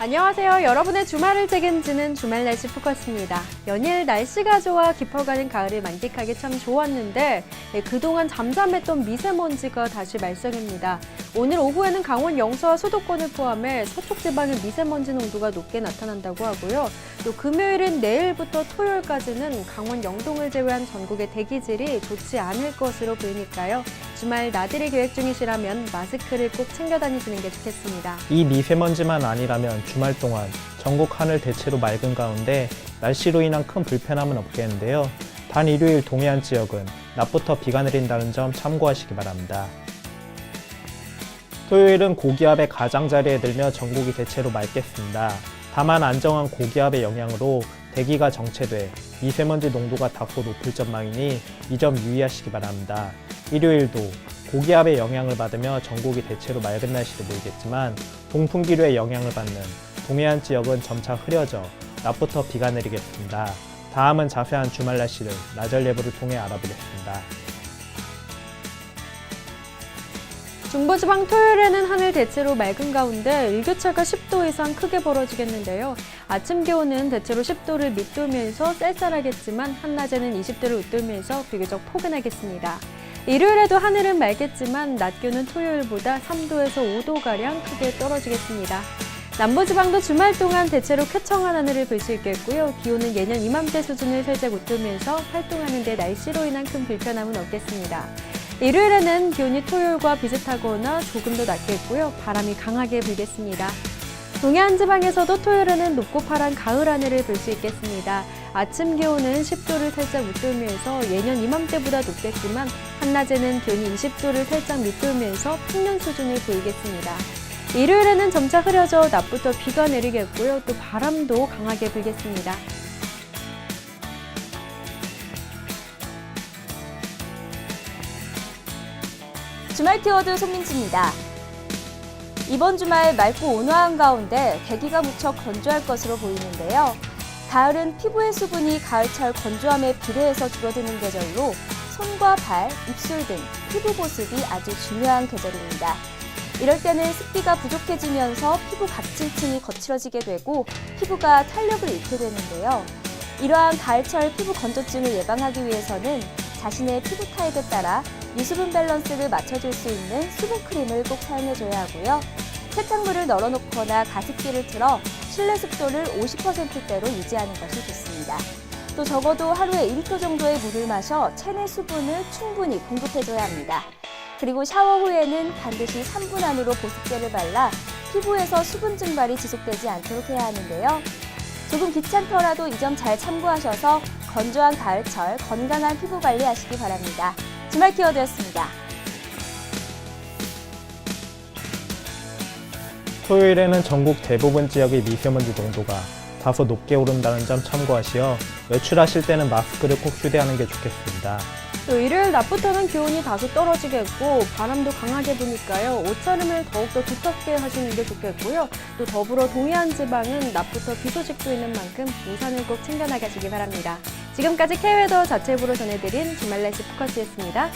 안녕하세요. 여러분의 주말을 책임지는 주말 날씨 포커스입니다. 연일 날씨가 좋아 깊어가는 가을을 만끽하기 참 좋았는데 네, 그동안 잠잠했던 미세먼지가 다시 발생합니다. 오늘 오후에는 강원 영서와 수도권을 포함해 서쪽 지방의 미세먼지 농도가 높게 나타난다고 하고요. 또 금요일은 내일부터 토요일까지는 강원 영동을 제외한 전국의 대기질이 좋지 않을 것으로 보이니까요. 주말 나들이 계획 중이시라면 마스크를 꼭 챙겨 다니시는 게 좋겠습니다. 이 미세먼지만 아니라면 주말 동안 전국 하늘 대체로 맑은 가운데 날씨로 인한 큰 불편함은 없겠는데요. 단 일요일 동해안 지역은 낮부터 비가 내린다는 점 참고하시기 바랍니다. 토요일은 고기압의 가장자리에 들며 전국이 대체로 맑겠습니다. 다만 안정한 고기압의 영향으로 대기가 정체돼 미세먼지 농도가 다소 높을 전망이니 이 점 유의하시기 바랍니다. 일요일도 고기압의 영향을 받으며 전국이 대체로 맑은 날씨로 보이겠지만 동풍기류의 영향을 받는 동해안 지역은 점차 흐려져 낮부터 비가 내리겠습니다. 다음은 자세한 주말 날씨를 나절 예보를 통해 알아보겠습니다. 중부지방 토요일에는 하늘 대체로 맑은 가운데 일교차가 10도 이상 크게 벌어지겠는데요. 아침 기온은 대체로 10도를 밑돌면서 쌀쌀하겠지만 한낮에는 20도를 웃돌면서 비교적 포근하겠습니다. 일요일에도 하늘은 맑겠지만 낮 기온은 토요일보다 3도에서 5도가량 크게 떨어지겠습니다. 남부지방도 주말 동안 대체로 쾌청한 하늘을 볼 수 있겠고요. 기온은 예년 이맘때 수준을 살짝 웃돌면서 활동하는 데 날씨로 인한 큰 불편함은 없겠습니다. 일요일에는 기온이 토요일과 비슷하거나 조금 더 낮겠고요. 바람이 강하게 불겠습니다. 동해안 지방에서도 토요일에는 높고 파란 가을 하늘을 볼 수 있겠습니다. 아침 기온은 10도를 살짝 웃돌면서 예년 이맘때보다 높겠지만 한낮에는 기온이 20도를 살짝 밑돌면서 평년 수준을 보이겠습니다. 일요일에는 점차 흐려져 낮부터 비가 내리겠고요. 또 바람도 강하게 불겠습니다. 주말 키워드 손민지입니다. 이번 주말 맑고 온화한 가운데 대기가 무척 건조할 것으로 보이는데요. 가을은 피부의 수분이 가을철 건조함에 비례해서 줄어드는 계절로 손과 발, 입술 등 피부 보습이 아주 중요한 계절입니다. 이럴 때는 습기가 부족해지면서 피부 각질층이 거칠어지게 되고 피부가 탄력을 잃게 되는데요. 이러한 가을철 피부 건조증을 예방하기 위해서는 자신의 피부 타입에 따라 유수분 밸런스를 맞춰줄 수 있는 수분 크림을 꼭 사용해줘야 하고요. 세탁물을 널어놓거나 가습기를 틀어 실내 습도를 50%대로 유지하는 것이 좋습니다. 또 적어도 하루에 1도 정도의 물을 마셔 체내 수분을 충분히 공급해줘야 합니다. 그리고 샤워 후에는 반드시 3분 안으로 보습제를 발라 피부에서 수분 증발이 지속되지 않도록 해야 하는데요. 조금 귀찮더라도 이 점 잘 참고하셔서 건조한 가을철 건강한 피부 관리하시기 바랍니다. 주말 키워드였습니다. 토요일에는 전국 대부분 지역의 미세먼지 농도가 다소 높게 오른다는 점 참고하시어 외출하실 때는 마스크를 꼭 휴대하는 게 좋겠습니다. 또 일요일 낮부터는 기온이 다소 떨어지겠고 바람도 강하게 부니까요. 옷차림을 더욱더 두껍게 하시는 게 좋겠고요. 또 더불어 동해안 지방은 낮부터 비 소식도 있는 만큼 우산을 꼭 챙겨 나가시기 바랍니다. 지금까지 K웨더 자체부로 전해드린 주말 날씨 포커스였습니다.